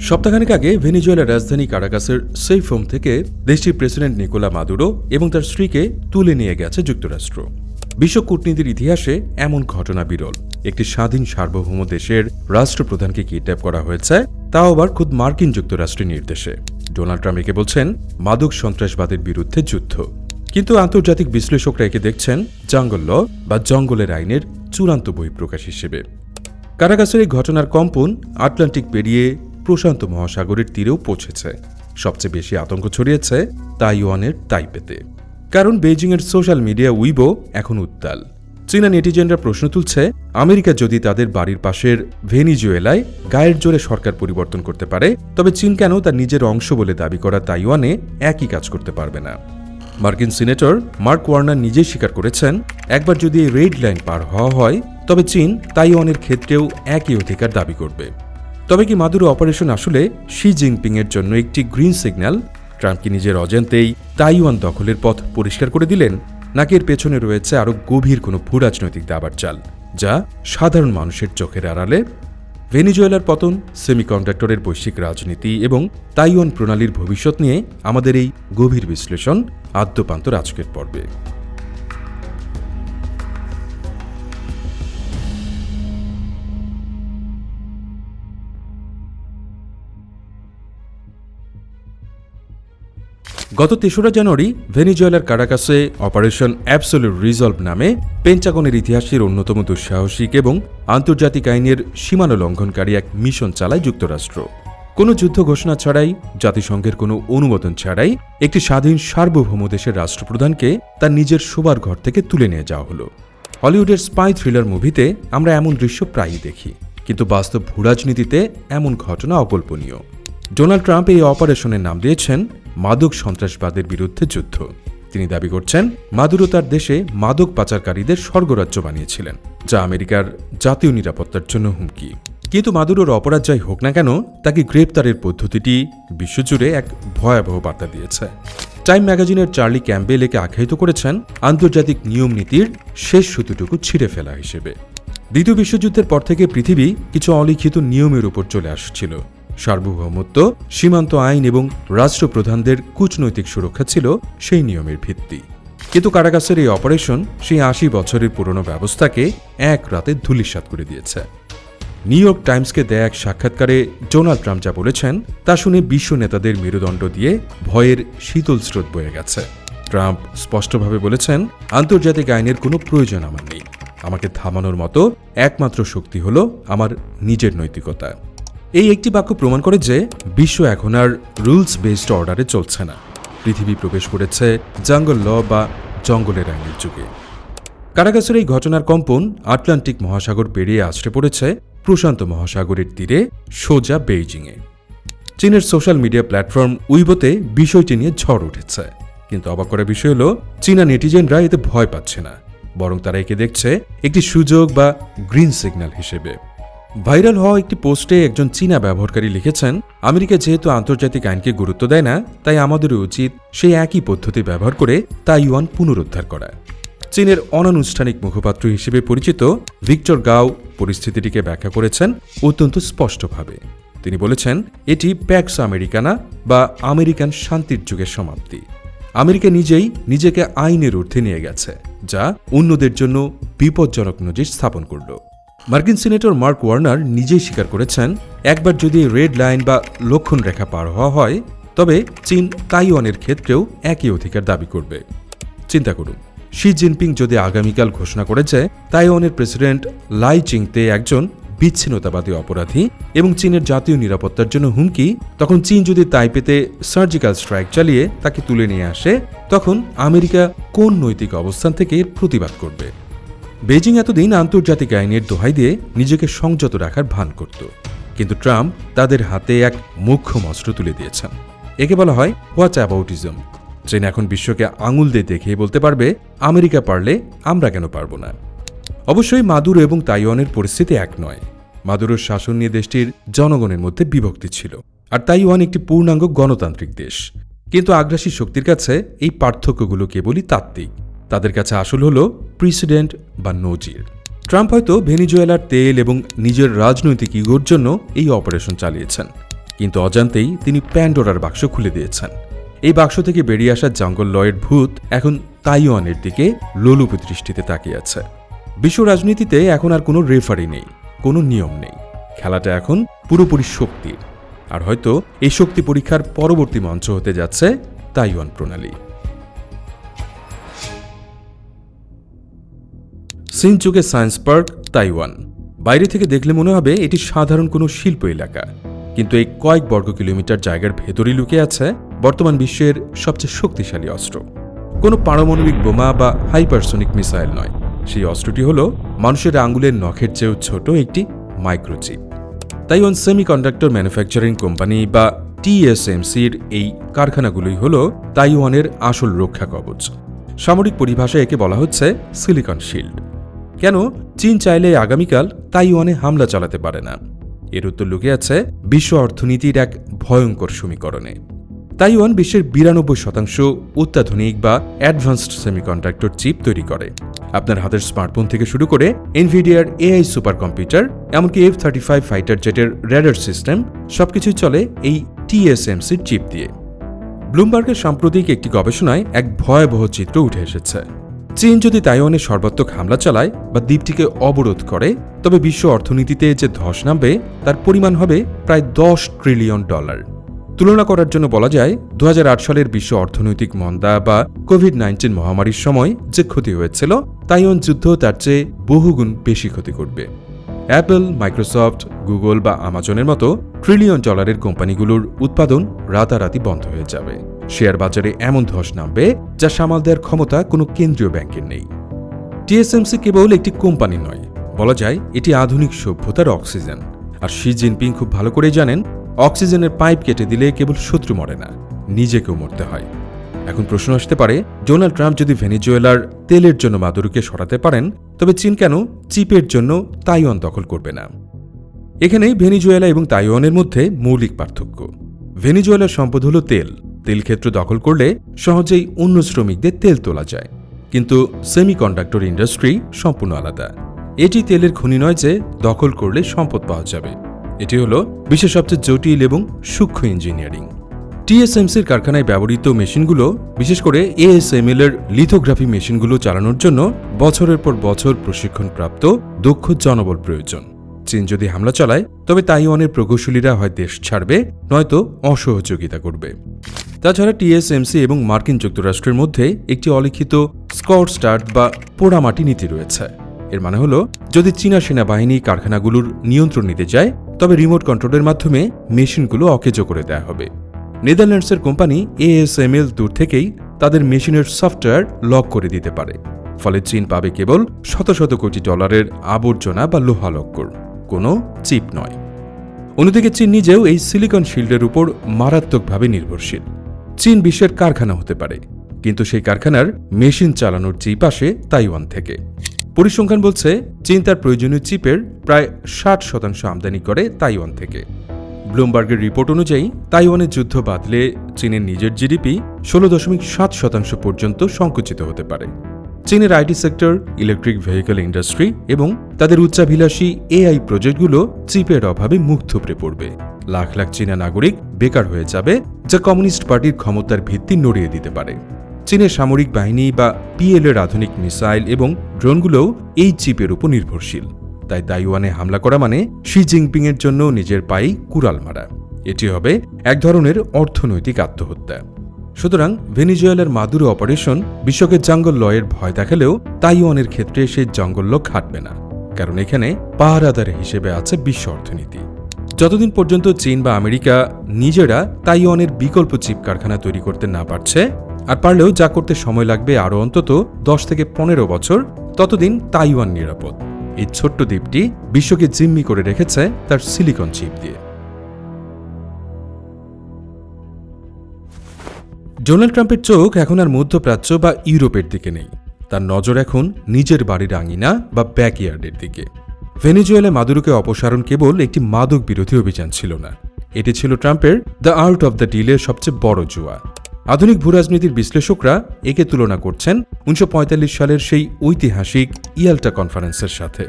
সপ্তাহখানেক আগে ভেনিজুয়েলার রাজধানী কারাকাসের সেফ হোম থেকে দেশটির প্রেসিডেন্ট নিকোলা মাদুরো এবং তার স্ত্রীকে তুলে নিয়ে গেছে যুক্তরাষ্ট্র। বিশ্ব কূটনীতির ইতিহাসে এমন ঘটনা বিরল। একটি স্বাধীন সার্বভৌম দেশের রাষ্ট্রপ্রধানকে কিডন্যাপ করা হয়েছে, তাও আবার খুদ মার্কিন যুক্তরাষ্ট্রের নির্দেশে। ডোনাল্ড ট্রাম্প একে বলছেন, মাদক সন্ত্রাসবাদের বিরুদ্ধে যুদ্ধ। কিন্তু আন্তর্জাতিক বিশ্লেষকরা একে দেখছেন জঙ্গল ল বা জঙ্গলের আইনের চূড়ান্ত বহিঃপ্রকাশ হিসেবে। কারাগাসের এই ঘটনার কম্পন আটলান্টিক পেরিয়ে প্রশান্ত মহাসাগরের তীরেও পৌঁছেছে। সবচেয়ে বেশি আতঙ্ক ছড়িয়েছে তাইওয়ানের তাইপেতে। কারণ বেইজিংয়ের সোশ্যাল মিডিয়া উইবো এখন উত্তাল। চীনা নেটিজেনরা প্রশ্ন তুলছে, আমেরিকা যদি তাদের বাড়ির পাশের ভেনিজুয়েলায় গায়ের জোরে সরকার পরিবর্তন করতে পারে, তবে চীন কেন তার নিজের অংশ বলে দাবি করা তাইওয়ানে একই কাজ করতে পারবে না? মার্কিন সিনেটর মার্ক ওয়ার্নার নিজেই স্বীকার করেছেন, একবার যদি এই রেড লাইন পার হওয়া হয়, তবে চীন তাইওয়ানের ক্ষেত্রেও একই অধিকার দাবি করবে। তবে কি মাদুরো অপারেশন আসলে শি জিনপিং এর জন্য একটি গ্রিন সিগন্যাল? ট্রাম্প কি নিজের অজান্তেই তাইওয়ান দখলের পথ পরিষ্কার করে দিলেন? নাকি এর পেছনে রয়েছে আরও গভীর কোনো ভূরাজনৈতিক দাবার চাল, যা সাধারণ মানুষের চোখের আড়ালে? ভেনিজুয়েলার পতন, সেমিকন্ডাক্টরের বৈশ্বিক রাজনীতি এবং তাইওয়ান প্রণালীর ভবিষ্যৎ নিয়ে আমাদের এই গভীর বিশ্লেষণ আদ্যপান্ত আজকের পর্বে। গত তেসরা জানুয়ারি ভেনিজুয়েলার কারাকাসে অপারেশন অ্যাবসোলিউট রিজলভ নামে পেন্টাগনের ইতিহাসের অন্যতম দুঃসাহসিক এবং আন্তর্জাতিক আইনের সীমানা লঙ্ঘনকারী এক মিশন চালায় যুক্তরাষ্ট্র। কোনো যুদ্ধ ঘোষণা ছাড়াই, জাতিসংঘের কোনো অনুমোদন ছাড়াই একটি স্বাধীন সার্বভৌম দেশের রাষ্ট্রপ্রধানকে তার নিজের শোবার ঘর থেকে তুলে নিয়ে যাওয়া হলো। হলিউডের স্পাই থ্রিলার মুভিতে আমরা এমন দৃশ্য প্রায়ই দেখি, কিন্তু বাস্তব ভূরাজনীতিতে এমন ঘটনা অকল্পনীয়। ডোনাল্ড ট্রাম্প এই অপারেশনের নাম দিয়েছেন মাদক সন্ত্রাসবাদের বিরুদ্ধে যুদ্ধ। তিনি দাবি করছেন মাদুরো তার দেশে মাদক পাচারকারীদের স্বর্গরাজ্য বানিয়েছিলেন, যা আমেরিকার জাতীয় নিরাপত্তার জন্য হুমকি। কিন্তু মাদুরোর অপরাধ যাই হোক না কেন, তাকে গ্রেপ্তারের পদ্ধতিটি বিশ্বজুড়ে এক ভয়াবহ বার্তা দিয়েছে। টাইম ম্যাগাজিনের চার্লি ক্যাম্বেল একে আখ্যায়িত করেছেন, আন্তর্জাতিক নিয়ম নীতির শেষ সুতোটুকু ছিঁড়ে ফেলা হিসেবে। দ্বিতীয় বিশ্বযুদ্ধের পর থেকে পৃথিবী কিছু অলিখিত নিয়মের উপর চলে আসছিল। সার্বভৌমত্ব, সীমান্ত আইন এবং রাষ্ট্রপ্রধানদের কূটনৈতিক সুরক্ষা ছিল সেই নিয়মের ভিত্তি। কিন্তু কারাগাসের এই অপারেশন সেই আশি বছরের পুরনো ব্যবস্থাকে এক রাতে ধূলিসাৎ করে দিয়েছে। নিউ ইয়র্ক টাইমসকে দেয়া এক সাক্ষাৎকারে ডোনাল্ড ট্রাম্প যা বলেছেন, তা শুনে বিশ্ব নেতাদের মেরুদণ্ড দিয়ে ভয়ের শীতল স্রোত বয়ে গেছে। ট্রাম্প স্পষ্টভাবে বলেছেন, আন্তর্জাতিক আইনের কোনো প্রয়োজন আমার নেই। আমাকে থামানোর মতো একমাত্র শক্তি হলো আমার নিজের নৈতিকতা। এই একটি বাক্য প্রমাণ করে যে বিশ্ব এখন আর রুলস বেসড অর্ডারে চলছে না। পৃথিবী প্রবেশ করেছে জঙ্গল ল বা জঙ্গলের আইনের যুগে। কারাগাসের এই ঘটনার কম্পন আটলান্টিক মহাসাগর পেরিয়ে আছড়ে পড়েছে প্রশান্ত মহাসাগরের তীরে সোজা বেইজিংয়ে। চীনের সোশ্যাল মিডিয়া প্ল্যাটফর্ম উইবোতে বিষয়টি নিয়ে ঝড় উঠেছে। কিন্তু অবাক করার বিষয় হল, চীনা নেটিজেনরা এতে ভয় পাচ্ছে না, বরং তারা একে দেখছে একটি সুযোগ বা গ্রিন সিগন্যাল হিসেবে। ভাইরাল হওয়া একটি পোস্টে একজন চীনা ব্যবহারকারী লিখেছেন, আমেরিকা যেহেতু আন্তর্জাতিক আইনকে গুরুত্ব দেয় না, তাই আমাদেরও উচিত সেই একই পদ্ধতি ব্যবহার করে তাইওয়ান পুনরুদ্ধার করা। চীনের অনানুষ্ঠানিক মুখপাত্র হিসেবে পরিচিত ভিক্টর গাও পরিস্থিতিটিকে ব্যাখ্যা করেছেন অত্যন্ত স্পষ্টভাবে। তিনি বলেছেন, এটি প্যাক্স আমেরিকানা বা আমেরিকান শান্তির যুগের সমাপ্তি। আমেরিকা নিজেই নিজেকে আইনের ঊর্ধ্বে নিয়ে গেছে, যা অন্যদের জন্য বিপজ্জনক নজির স্থাপন করল। মার্কিন সিনেটর মার্ক ওয়ার্নার নিজেই স্বীকার করেছেন, একবার যদি রেড লাইন বা লক্ষণ রেখা পার হওয়া হয়, তবে চীন তাইওয়ানের ক্ষেত্রেও একই অধিকার দাবি করবে। চিন্তা করুন, শি জিনপিং যদি আগামীকাল ঘোষণা করেছে, তাইওয়ানের প্রেসিডেন্ট লাই চিংতে একজন বিচ্ছিন্নতাবাদী অপরাধী এবং চীনের জাতীয় নিরাপত্তার জন্য হুমকি, তখন চীন যদি তাইপেতে সার্জিক্যাল স্ট্রাইক চালিয়ে তাকে তুলে নিয়ে আসে, তখন আমেরিকা কোন নৈতিক অবস্থান থেকে প্রতিবাদ করবে? বেজিং এতদিন আন্তর্জাতিক আইনের দোহাই দিয়ে নিজেকে সংযত রাখার ভান করত। কিন্তু ট্রাম্প তাদের হাতে এক মুখ্য অস্ত্র তুলে দিয়েছেন। একে বলা হয় হোয়াট অ্যাবাউটিজম চীন এখন বিশ্বকে আঙুল দিয়ে দেখে বলতে পারবে, আমেরিকা পারলে আমরা কেন পারব না? অবশ্যই মাদুরো এবং তাইওয়ানের পরিস্থিতি এক নয়। মাদুরোর শাসন নিয়ে দেশটির জনগণের মধ্যে বিভক্তি ছিল। আর তাইওয়ান একটি পূর্ণাঙ্গ গণতান্ত্রিক দেশ। কিন্তু আগ্রাসী শক্তির কাছে এই পার্থক্যগুলো কেবলই তাত্ত্বিক। তাদের কাছে আসল হল প্রেসিডেন্ট বা নজির। ট্রাম্প হয়তো ভেনিজুয়েলার তেল এবং নিজের রাজনৈতিক ইগোর জন্য এই অপারেশন চালিয়েছেন, কিন্তু অজান্তেই তিনি প্যান্ডোরার বাক্স খুলে দিয়েছেন। এই বাক্স থেকে বেরিয়ে আসা জঙ্গল লয়ের ভূত এখন তাইওয়ানের দিকে লোলুপ দৃষ্টিতে তাকিয়ে আছে। বিশ্ব রাজনীতিতে এখন আর কোনো রেফারি নেই, কোনো নিয়ম নেই। খেলাটা এখন পুরোপুরি শক্তির, আর হয়তো এই শক্তি পরীক্ষার পরবর্তী মঞ্চ হতে যাচ্ছে তাইওয়ান প্রণালী। সিনচুকে সায়েন্স পার্ক, তাইওয়ান। বাইরে থেকে দেখলে মনে হবে এটি সাধারণ কোনো শিল্প এলাকা। কিন্তু এই কয়েক বর্গ কিলোমিটার জায়গার ভেতরেই লুকিয়ে আছে বর্তমান বিশ্বের সবচেয়ে শক্তিশালী অস্ত্র। কোনো পারমাণবিক বোমা বা হাইপারসোনিক মিসাইল নয়। সেই অস্ত্রটি হল মানুষের আঙ্গুলের নখের চেয়েও ছোট একটি microchip. Taiwan semiconductor manufacturing company বা টিএসএমসির এই কারখানাগুলোই হল তাইওয়ানের আসল রক্ষা কবচ। সামরিক পরিভাষায় একে বলা হচ্ছে সিলিকন শিল্ড। কেন চীন চাইলে আগামীকাল তাইওয়ানে হামলা চালাতে পারে না? এর উত্তর লুকে আছে বিশ্ব অর্থনীতির এক ভয়ঙ্কর সমীকরণে। তাইওয়ান বিশ্বের বিরানব্বই শতাংশ অত্যাধুনিক বা অ্যাডভান্সড সেমিকন্ডাক্টর চিপ তৈরি করে। আপনার হাতের স্মার্টফোন থেকে শুরু করে এনভিডিয়ার এআই সুপার কম্পিউটার এমনকি এফ থার্টি ফাইভ ফাইটার জেটের রেডার সিস্টেম সবকিছুই চলে এই টিএসএমসির চিপ দিয়ে। ব্লুমবার্গের সাম্প্রতিক একটি গবেষণায় এক ভয়াবহ চিত্র উঠে এসেছে। চীন যদি তাইওয়ানে সর্বাত্মক হামলা চালায় বা দ্বীপটিকে অবরোধ করে, তবে বিশ্ব অর্থনীতিতে যে ধস নামবে, তার পরিমাণ হবে প্রায় দশ ট্রিলিয়ন ডলার। তুলনা করার জন্য বলা যায় দু হাজার আট সালের বিশ্ব অর্থনৈতিক মন্দা বা কোভিড নাইন্টিন মহামারীর সময় যে ক্ষতি হয়েছিল, তাইওয়ান যুদ্ধ তার চেয়ে বহুগুণ বেশি ক্ষতি করবে। অ্যাপল মাইক্রোসফট গুগল বা আমাজনের মতো ট্রিলিয়ন ডলারের কোম্পানিগুলোর উৎপাদন রাতারাতি বন্ধ হয়ে যাবে। শেয়ার বাজারে এমন ধস নামবে যা সামাল দেওয়ার ক্ষমতা কোনো কেন্দ্রীয় ব্যাংকের নেই। টিএসএমসি কেবল একটি কোম্পানি নয়, বলা যায় এটি আধুনিক সভ্যতার অক্সিজেন। আর শি জিনপিং খুব ভালো করেই জানেন, অক্সিজেনের পাইপ কেটে দিলে কেবল শত্রু মরে না, নিজেকেও মরতে হয়। এখন প্রশ্ন আসতে পারে, ডোনাল্ড ট্রাম্প যদি ভেনিজুয়েলার তেলের জন্য মাদুরুকে সরাতে পারেন, তবে চীন কেন চিপের জন্য তাইওয়ান দখল করবে না? এখানেই ভেনিজুয়েলা এবং তাইওয়ানের মধ্যে মৌলিক পার্থক্য। ভেনিজুয়েলার সম্পদ হল তেল। তেল ক্ষেত্র দখল করলে সহজেই অন্য শ্রমিকদের তেল তোলা যায়। কিন্তু সেমিকন্ডাক্টর ইন্ডাস্ট্রি সম্পূর্ণ আলাদা। এটি তেলের খনি নয় যে দখল করলে সম্পদ পাওয়া যাবে। এটি হল বিশ্বের সবচেয়ে জটিল এবং সূক্ষ্ম ইঞ্জিনিয়ারিং। টিএসএমসির কারখানায় ব্যবহৃত মেশিনগুলো, বিশেষ করে এএসএমএল এর লিথোগ্রাফি মেশিনগুলো চালানোর জন্য বছরের পর বছর প্রশিক্ষণপ্রাপ্ত, দক্ষ জনবল প্রয়োজন। চীন যদি হামলা চালায়, তবে তাইওয়ানের প্রকৌশলীরা হয় দেশ ছাড়বে, নয়তো অসহযোগিতা করবে। তাছাড়া টিএসএমসি এবং মার্কিন যুক্তরাষ্ট্রের মধ্যে একটি অলিখিত স্কট স্টার্ট বা পোড়ামাটি নীতি রয়েছে। এর মানে হলো, যদি চীনা সেনাবাহিনী কারখানাগুলোর নিয়ন্ত্রণ নিতে যায় তবে রিমোট কন্ট্রোলের মাধ্যমে মেশিনগুলো অকেজো করে দেওয়া হবে। নেদারল্যান্ডসের কোম্পানি এএসএমএল দূর থেকেই তাদের মেশিনের সফটওয়্যার লক করে দিতে পারে। ফলে চীন পাবে কেবল শত শত কোটি ডলারের আবর্জনা বা লোহা লোহালক্কর কোনো চিপ নয়। অন্যদিকে চীন নিজেও এই সিলিকন শিল্ডের উপর মারাত্মকভাবে নির্ভরশীল। চীন বিশ্বের কারখানা হতে পারে, কিন্তু সেই কারখানার মেশিন চালানোর চিপ আসে তাইওয়ান থেকে। পরিসংখ্যান বলছে, চীন তার প্রয়োজনীয় চিপের প্রায় ষাট শতাংশ আমদানি করে তাইওয়ান থেকে। ব্লুমবার্গের রিপোর্ট অনুযায়ী, তাইওয়ানের যুদ্ধ বাদলে চীনের নিজের জিডিপি ষোলো দশমিক সাত শতাংশ পর্যন্ত সংকুচিত হতে পারে। চীনের IT sector, electric vehicle industry এবং তাদের উচ্চাভিলাষী এআই প্রজেক্টগুলো চিপের অভাবে মুখ থুবড়ে পড়বে। লাখ লাখ চীনা নাগরিক বেকার হয়ে যাবে, যা কমিউনিস্ট পার্টির ক্ষমতার ভিত্তি নড়িয়ে দিতে পারে। চীনের সামরিক বাহিনী বা পিএল এর আধুনিক মিসাইল এবং ড্রোনগুলোও এই চিপের উপর নির্ভরশীল। তাই তাইওয়ানে হামলা করা মানে শি জিনপিং এর জন্য নিজের পায়েই কুড়াল মারা। এটি হবে এক ধরনের অর্থনৈতিক আত্মহত্যা। সুতরাং ভেনিজুয়েলার মাদুরো অপারেশন বিশ্বকে জঙ্গল লয়ের ভয় দেখালেও তাইওয়ানের ক্ষেত্রে সেই জঙ্গল ল খাটবে না, কারণ এখানে পাহারাদার হিসেবে আছে বিশ্ব অর্থনীতি। যতদিন পর্যন্ত চীন বা আমেরিকা নিজেরা তাইওয়ানের বিকল্প চিপ কারখানা তৈরি করতে না পারছে, আর পারলেও যা করতে সময় লাগবে আরও অন্তত দশ থেকে পনেরো বছর, ততদিন তাইওয়ান নিরাপদ। এই ছোট্ট দ্বীপটি বিশ্বকে জিম্মি করে রেখেছে তার সিলিকন চিপ দিয়ে। ডোনাল্ড ট্রাম্পের চোখ এখন আর মধ্যপ্রাচ্য বা ইউরোপের দিকে নেই। তার নজর এখন নিজের বাড়ির আঙিনা বা ব্যাকইয়ার্ডের দিকে। ভেনেজুয়েলা মাদুরোকে অপসারণ কেবল একটি মাদক বিরোধী অভিযান ছিল না। এটি ছিল ট্রাম্পের দ্য আর্ট অব দ্য ডিলের সবচেয়ে বড় জুয়া। আধুনিক ভূরাজনীতির বিশ্লেষকরা একে তুলনা করছেন উনিশশো পঁয়তাল্লিশ সালের সেই ঐতিহাসিক ইয়াল্টা কনফারেন্সের সাথে।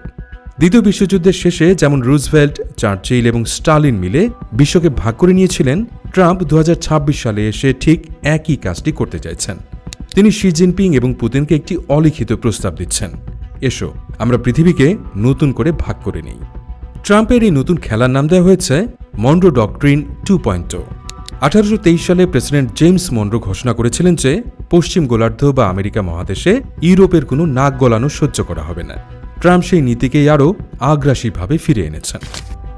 দ্বিতীয় বিশ্বযুদ্ধের শেষে যেমন রুজভেল্ট, চার্চিল এবং স্টালিন মিলে বিশ্বকে ভাগ করে নিয়েছিলেন, ট্রাম্প দু হাজার ছাব্বিশ সালে এসে ঠিক একই কাজটি করতে চাইছেন। তিনি শি জিনপিং এবং পুতিনকে একটি অলিখিত প্রস্তাব দিচ্ছেন, এসো, আমরা পৃথিবীকে নতুন করে ভাগ করে নিই। ট্রাম্পের এই নতুন খেলার নাম দেওয়া হয়েছে মন্ডো ডকট্রিন টু পয়েন্ট। আঠারোশো তেইশ সালে প্রেসিডেন্ট জেমস মন্ডো ঘোষণা করেছিলেন যে পশ্চিম গোলার্ধ বা আমেরিকা মহাদেশে ইউরোপের কোনো নাক গলানো সহ্য করা হবে না। ট্রাম্প সেই নীতিকেই আরও আগ্রাসীভাবে ফিরে এনেছেন।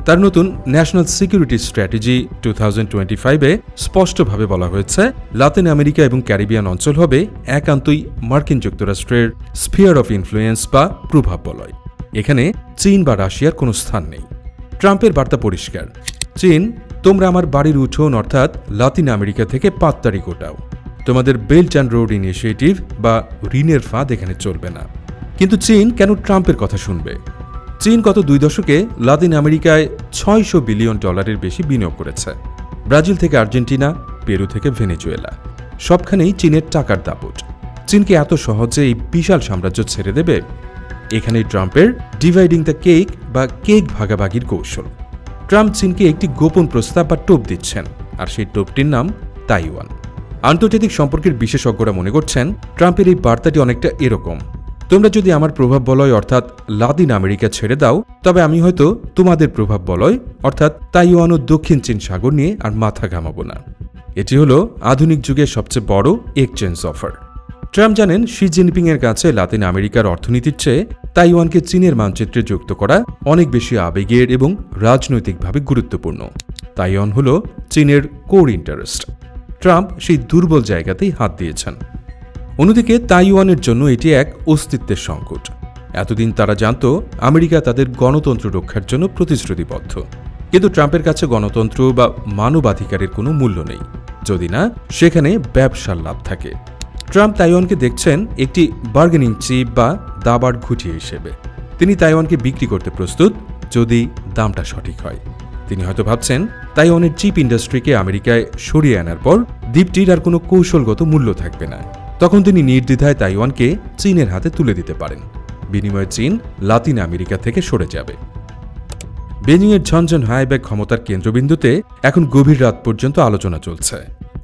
তার নতুন national security strategy two thousand twenty ফাইভে স্পষ্টভাবে বলা হয়েছে, লাতিন আমেরিকা এবং ক্যারিবিয়ান অঞ্চল হবে একান্তই মার্কিন যুক্তরাষ্ট্রের স্ফিয়ার অফ ইনফ্লুয়েন্স বা প্রভাব বলয়। এখানে চীন বা রাশিয়ার কোনো স্থান নেই। ট্রাম্পের বার্তা পরিষ্কার। চীন তোমরা আমার বাড়ির উঠোন অর্থাৎ লাতিন আমেরিকা থেকে পাত্তারি গোটাও। তোমাদের বেল্ট অ্যান্ড রোড ইনিশিয়েটিভ বা ঋণের ফাঁদ এখানে চলবে না। কিন্তু চীন কেন ট্রাম্পের কথা শুনবে? চীন গত দুই দশকে লাতিন আমেরিকায় ছয়শো বিলিয়ন ডলারের বেশি বিনিয়োগ করেছে। ব্রাজিল থেকে আর্জেন্টিনা, পেরু থেকে ভেনেজুয়েলা। সবখানেই চীনের টাকার দাপট। চীনকে এত সহজে এই বিশাল সাম্রাজ্য ছেড়ে দেবে? এখানেই ট্রাম্পের ডিভাইডিং দ্য কেক বা কেক ভাগাভাগির কৌশল। ট্রাম্প চীনকে একটি গোপন প্রস্তাব বা টোপ দিচ্ছেন, আর সেই টোপটির নাম তাইওয়ান। আন্তর্জাতিক সম্পর্কের বিশেষজ্ঞরা মনে করছেন, ট্রাম্পের এই বার্তাটি অনেকটা এরকম। তোমরা যদি আমার প্রভাব বলয় অর্থাৎ লাতিন আমেরিকা ছেড়ে দাও, তবে আমি হয়তো তোমাদের প্রভাব বলয়, অর্থাৎ তাইওয়ান ও দক্ষিণ চীন সাগর নিয়ে আর মাথা ঘামাবো না। এটি হলো আধুনিক যুগের সবচেয়ে বড় এক্সচেঞ্জ অফার ট্রাম্প জানেন শি জিনপিং এর কাছে লাতিন আমেরিকার অর্থনীতির চেয়ে তাইওয়ানকে চীনের মানচিত্রে যুক্ত করা অনেক বেশি আবেগের এবং রাজনৈতিকভাবে গুরুত্বপূর্ণ। তাইওয়ান হল চীনের কোর ইন্টারেস্ট। ট্রাম্প সেই দুর্বল জায়গাতেই হাত দিয়েছেন। অন্যদিকে তাইওয়ানের জন্য এটি এক অস্তিত্বের সংকট। এতদিন তারা জানত আমেরিকা তাদের গণতন্ত্র রক্ষার জন্য প্রতিশ্রুতিবদ্ধ। কিন্তু ট্রাম্পের কাছে গণতন্ত্র বা মানবাধিকারের কোনো মূল্য নেই। যদি না, সেখানে ব্যবসার লাভ থাকে। ট্রাম্প তাইওয়ানকে দেখছেন একটি বার্গেনিং চিপ বা দাবার ঘুঁটি হিসেবে। তিনি তাইওয়ানকে বিক্রি করতে প্রস্তুত, যদি দামটা সঠিক হয়। তিনি হয়তো ভাবছেন, তাইওয়ানের চিপ ইন্ডাস্ট্রিকে আমেরিকায় সরিয়ে আনার পর দ্বীপটির আর কোনো কৌশলগত মূল্য থাকবে না। তখন তিনি নির্দ্বিধায় তাইওয়ানকে চীনের হাতে তুলে দিতে পারেন। বিনিময়ে চীন লাতিন আমেরিকা থেকে সরে যাবে। বেজিংয়ের ঝনঝন হাইব্যাক ক্ষমতার কেন্দ্রবিন্দুতে এখন গভীর রাত পর্যন্ত আলোচনা চলছে।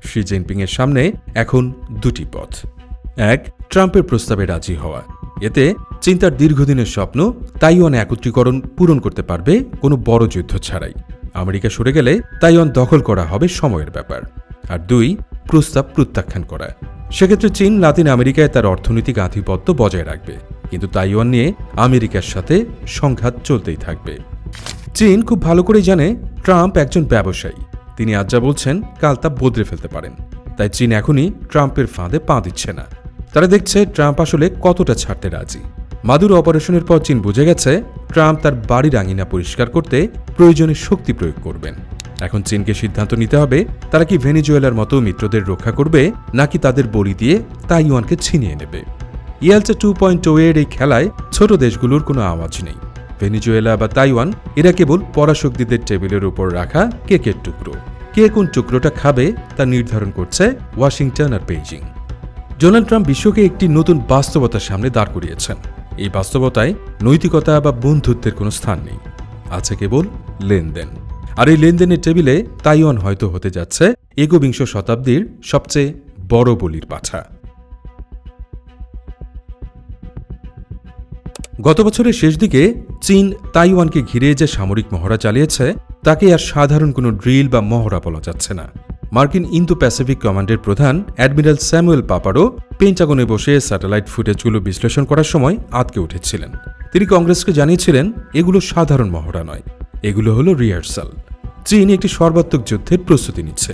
শি জিনপিংয়ের সামনে এখন দুটি পথ। এক, ট্রাম্পের প্রস্তাবে রাজি হওয়া। এতে চিন্তার দীর্ঘদিনের স্বপ্ন তাইওয়ান একত্রীকরণ পূরণ করতে পারবে কোনো বড় যুদ্ধ ছাড়াই। আমেরিকা সরে গেলে তাইওয়ান দখল করা হবে সময়ের ব্যাপার। আর দুই, প্রস্তাব প্রত্যাখ্যান করা। সেক্ষেত্রে চীন লাতিন আমেরিকায় তার অর্থনৈতিক আধিপত্য বজায় রাখবে, কিন্তু তাইওয়ান নিয়ে আমেরিকার সাথে সংঘাত চলতেই থাকবে। চীন খুব ভালো করেই জানে ট্রাম্প একজন ব্যবসায়ী। তিনি আজ যা বলছেন, কাল তা বদলে ফেলতে পারেন। তাই চীন এখনই ট্রাম্পের ফাঁদে পা দিচ্ছে না। তারা দেখছে ট্রাম্প আসলে কতটা ছাড়তে রাজি। মাদুর অপারেশনের পর চীন বুঝে গেছে, ট্রাম্প তার বাড়ির আঙিনা পরিষ্কার করতে প্রয়োজনে শক্তি প্রয়োগ করবেন। এখন চীনকে সিদ্ধান্ত নিতে হবে, তারা কি ভেনিজুয়েলার মতো মিত্রদের রক্ষা করবে, নাকি তাদের বলি দিয়ে তাইওয়ানকে ছিনিয়ে নেবে। ইয়ালচা টু পয়েন্ট এর এই খেলায় ছোট দেশগুলোর কোনো আওয়াজ নেই। ভেনিজুয়েলা বা তাইওয়ান, এরা কেবল পরাশক্তিদের টেবিলের উপর রাখা কেকের টুকরো। কে কোন টুকরোটা খাবে তা নির্ধারণ করছে ওয়াশিংটন আর বেইজিং। ডোনাল্ড ট্রাম্প বিশ্বকে একটি নতুন বাস্তবতার সামনে দাঁড় করিয়েছেন। এই বাস্তবতায় নৈতিকতা বা বন্ধুত্বের কোনো স্থান নেই, আছে কেবল লেনদেন। আর এই লেনদেনের টেবিলে তাইওয়ান হয়তো হতে যাচ্ছে একবিংশ শতাব্দীর সবচেয়ে বড় বলির পাঠা গত বছরের শেষ দিকে চীন তাইওয়ানকে ঘিরে যে সামরিক মহড়া চালিয়েছে, তাকে আর সাধারণ কোনো ড্রিল বা মহড়া বলা যাচ্ছে না। মার্কিন ইন্দো প্যাসিফিক কমান্ডের প্রধান অ্যাডমিরাল স্যামুয়েল পাপারও পেন্টাগনে বসে স্যাটেলাইট ফুটেজগুলো বিশ্লেষণ করার সময় আটকে উঠেছিলেন। তিনি কংগ্রেসকে জানিয়েছিলেন, এগুলো সাধারণ মহড়া নয়, এগুলো হলো রিহার্সাল। চীন একটি সর্বাত্মক যুদ্ধের প্রস্তুতি নিচ্ছে।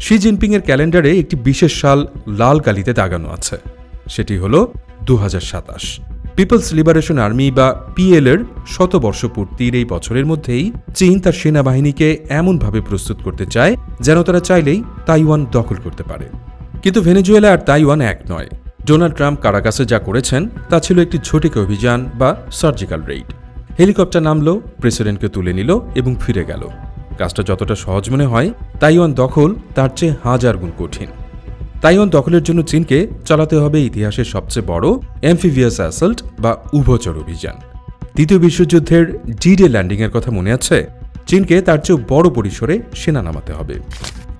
শি জিনপিংয়ের ক্যালেন্ডারে একটি বিশেষ সাল লাল কালিতে দাগানো আছে, সেটি হল দু হাজার সাতাশ। পিপলস লিবারেশন আর্মি বা পিএল এর শতবর্ষ পূর্তির এই বছরের মধ্যেই চীন তার সেনাবাহিনীকে এমনভাবে প্রস্তুত করতে চায় যেন তারা চাইলেই তাইওয়ান দখল করতে পারে। কিন্তু ভেনেজুয়েলা আর তাইওয়ান এক নয়। ডোনাল্ড ট্রাম্প কারাকাসে যা করেছেন, তা ছিল একটি ঝটিকা অভিযান বা সার্জিক্যাল রেইড হেলিকপ্টার নামলো, প্রেসিডেন্টকে তুলে নিল এবং ফিরে গেল। কাজটা যতটা সহজ মনে হয়, তাইওয়ান দখল তার চেয়ে হাজার গুণ কঠিন। তাইওয়ান দখলের জন্য চীনকে চালাতে হবে ইতিহাসের সবচেয়ে বড় অ্যাম্ফিভিয়াস অ্যাসল্ট বা উভচর অভিযান। দ্বিতীয় বিশ্বযুদ্ধের ডিডে ল্যান্ডিংয়ের কথা মনে আছে? চীনকে তার চেয়েও বড় পরিসরে সেনা নামাতে হবে।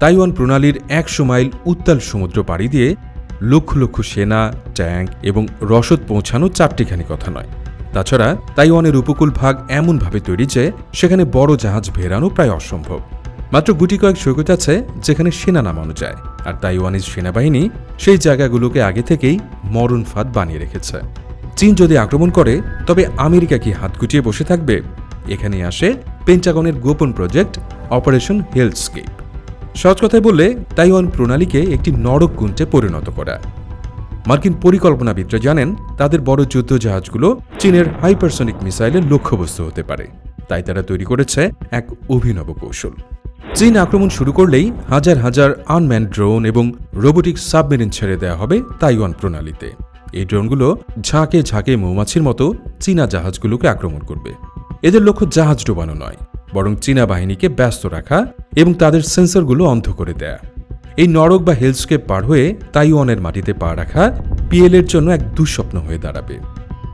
তাইওয়ান প্রণালীর একশো মাইল উত্তাল সমুদ্র পাড়ি দিয়ে লক্ষ লক্ষ সেনা, ট্যাঙ্ক এবং রসদ পৌঁছানো চারটিখানি কথা নয়। তাছাড়া তাইওয়ানের উপকূল ভাগ এমনভাবে তৈরি যে সেখানে বড় জাহাজ ভেরানো প্রায় অসম্ভব। মাত্র গুটি কয়েক সৈকত আছে যেখানে সেনা নামানো যায়, আর তাইওয়ানিজ সেনাবাহিনী সেই জায়গাগুলোকে আগে থেকেই মরণ ফাঁদ বানিয়ে রেখেছে। চীন যদি আক্রমণ করে, তবে আমেরিকা কি হাত গুটিয়ে বসে থাকবে? এখানে আসে পেন্টাগনের গোপন প্রজেক্ট অপারেশন হেলথস্কেপ সহজ কথায় বললে, তাইওয়ান প্রণালীকে একটি নরক কুঞ্চে পরিণত করা। মার্কিন পরিকল্পনাবিদরা জানেন, তাদের বড় যুদ্ধ জাহাজগুলো চীনের হাইপারসনিক মিসাইলের লক্ষ্যবস্তু হতে পারে। তাই তারা তৈরি করেছে এক অভিনব কৌশল। চীন আক্রমণ শুরু করলেই হাজার হাজার আনম্যান ড্রোন এবং রোবোটিক সাবমেরিন ছেড়ে দেওয়া হবে তাইওয়ান প্রণালীতে। এই ড্রোনগুলো ঝাঁকে ঝাঁকে মৌমাছির মতো চীনা জাহাজগুলোকে আক্রমণ করবে। এদের লক্ষ্য জাহাজ ডোবানো নয়, বরং চীনা বাহিনীকে ব্যস্ত রাখা এবং তাদের সেন্সরগুলো অন্ধ করে দেয়া। এই নরক বা হেলস্কেপ পার হয়ে তাইওয়ানের মাটিতে পা রাখা পিএলের জন্য এক দুঃস্বপ্ন হয়ে দাঁড়াবে।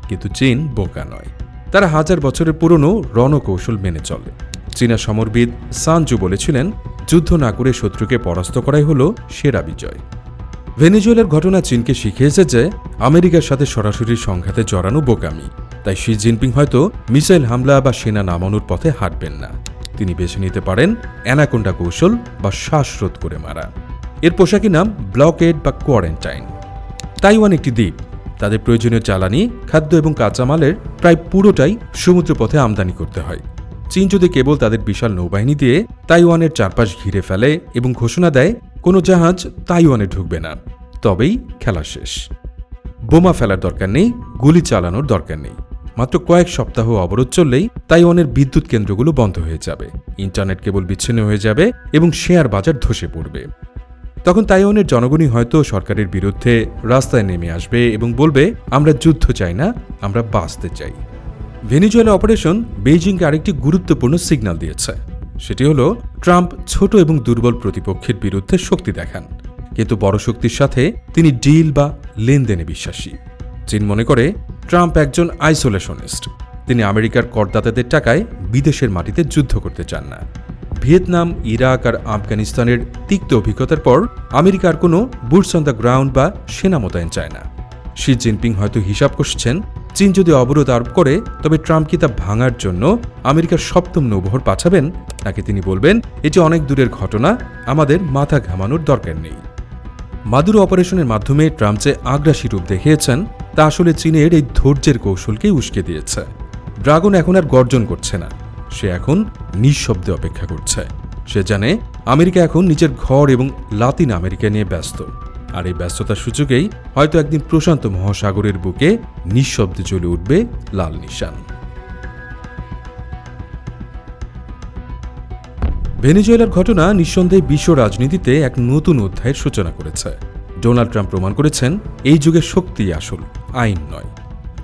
কিন্তু চীন বোকা নয়। তারা হাজার বছরের পুরনো রণকৌশল মেনে চলে। চীনা সমরবিদ সানজু বলেছিলেন, যুদ্ধ না করে শত্রুকে পরাস্ত করাই হল সেরা বিজয়। ভেনেজুয়েলার ঘটনা চীনকে শিখিয়েছে যে, আমেরিকার সাথে সরাসরি সংঘাতে জড়ানো বোকামি তাই শি জিনপিং হয়তো মিসাইল হামলা বা সেনা নামানোর পথে হাঁটবেন না। তিনি বেছে নিতে পারেন অ্যানাকোন্ডা কৌশল বা শ্বাসরোধ করে মারা। এর পোশাকি নাম ব্লকেড বা কোয়ারেন্টাইন। তাইওয়ান একটি দ্বীপ, তাদের প্রয়োজনীয় জ্বালানি, খাদ্য এবং কাঁচামালের প্রায় পুরোটাই সমুদ্রপথে আমদানি করতে হয়। চীন যদি কেবল তাদের বিশাল নৌবাহিনী দিয়ে তাইওয়ানের চারপাশ ঘিরে ফেলে এবং ঘোষণা দেয়, কোনো জাহাজ তাইওয়ানে ঢুকবে না। তবেই খেলা শেষ। বোমা ফেলার দরকার নেই, গুলি চালানোর দরকার নেই। মাত্র কয়েক সপ্তাহ অবরোধ চললেই তাইওয়ানের বিদ্যুৎ কেন্দ্রগুলো বন্ধ হয়ে যাবে। ইন্টারনেট কেবল বিচ্ছিন্ন হয়ে যাবে এবং শেয়ার বাজার ধসে পড়বে। তখন তাইওয়ানের জনগণই হয়তো সরকারের বিরুদ্ধে রাস্তায় নেমে আসবে এবং বলবে, আমরা যুদ্ধ চাই না, আমরা বাঁচতে চাই। ভেনিজুয়েলা অপারেশন বেইজিংকে আরেকটি গুরুত্বপূর্ণ সিগন্যাল দিয়েছে। সেটি হল, ট্রাম্প ছোট এবং দুর্বল প্রতিপক্ষের বিরুদ্ধে শক্তি দেখান। কিন্তু বড় শক্তির সাথে তিনি ডিল বা লেনদেনে বিশ্বাসী। চীন মনে করে, ট্রাম্প একজন আইসোলেশনিস্ট। তিনি আমেরিকার করদাতাদের টাকায় বিদেশের মাটিতে যুদ্ধ করতে চান না। ভিয়েতনাম, ইরাক আর আফগানিস্তানের তিক্ত অভিজ্ঞতার পর আমেরিকার কোনো বুটস অন দ্য গ্রাউন্ড বা সেনা মোতায়েন চায় না। শি জিনপিং হয়তো হিসাব করছেন চীন যদি অবরোধ আরোপ করে, তবে ট্রাম্প কি তা ভাঙার জন্য আমেরিকার সপ্তম নৌবহর পাঠাবেন? নাকি তিনি বলবেন, এটি অনেক দূরের ঘটনা, আমাদের মাথা ঘামানোর দরকার নেই মাদুরো অপারেশনের মাধ্যমে ট্রাম্প যে আগ্রাসী রূপ দেখিয়েছেন, তা আসলে চীনের এই ধৈর্যের কৌশলকেই উস্কে দিয়েছে। ড্রাগন এখন আর গর্জন করছে না। সে এখন নিঃশব্দে অপেক্ষা করছে। সে জানে, আমেরিকা এখন নিজের ঘর এবং লাতিন আমেরিকা নিয়ে ব্যস্ত। আর এই ব্যস্ততার সুযোগেই হয়তো একদিন প্রশান্ত মহাসাগরের বুকে নিঃশব্দে জ্বলে উঠবে লাল নিশান। ভেনিজুয়েলার ঘটনা নিঃসন্দেহে বিশ্ব রাজনীতিতে এক নতুন অধ্যায়ের সূচনা করেছে। ডোনাল্ড ট্রাম্প প্রমাণ করেছেন, এই যুগের শক্তি আসল, আইন নয়।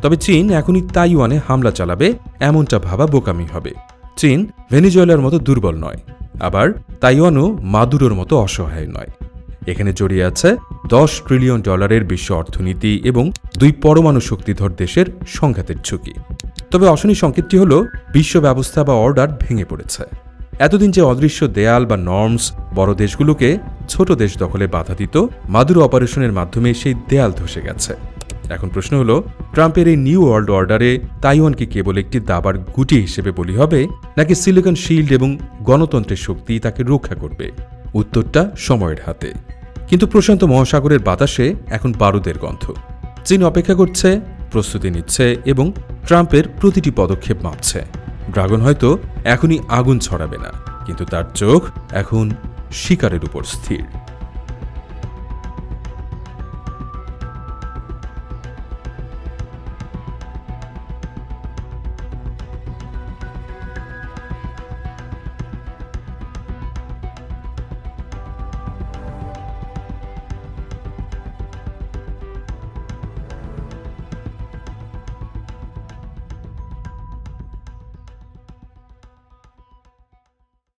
তবে চীন এখনই তাইওয়ানে হামলা চালাবে, এমনটা ভাবা বোকামি হবে। চীন ভেনিজুয়েলার মতো দুর্বল নয়, আবার তাইওয়ানও মাদুরোর মতো অসহায় নয়। এখানে জড়িয়ে আছে দশ ট্রিলিয়ন ডলারের বিশ্ব অর্থনীতি এবং দুই পরমাণু শক্তিধর দেশের সংঘাতের ঝুঁকি। তবে অশনি সংকেতটি হল, বিশ্ব ব্যবস্থা বা অর্ডার ভেঙে পড়েছে। এতদিন যে অদৃশ্য দেয়াল বা নর্মস বড় দেশগুলোকে ছোট দেশ দখলে বাধা দিত, মাদুরো অপারেশনের মাধ্যমে সেই দেয়াল ধসে গেছে। এখন প্রশ্ন হলো, ট্রাম্পের এই নিউ ওয়ার্ল্ড অর্ডারে তাইওয়ানকে কেবল একটি দাবার গুটি হিসেবে বলি হবে, নাকি সিলিকন শিল্ড এবং গণতন্ত্রের শক্তি তাকে রক্ষা করবে? উত্তরটা সময়ের হাতে। কিন্তু প্রশান্ত মহাসাগরের বাতাসে এখন বারুদের গন্ধ। চীন অপেক্ষা করছে, প্রস্তুতি নিচ্ছে এবং ট্রাম্পের প্রতিটি পদক্ষেপ মাপছে। ড্রাগন হয়তো এখনই আগুন ছড়াবে না, কিন্তু তার চোখ এখন শিকারের উপর স্থির।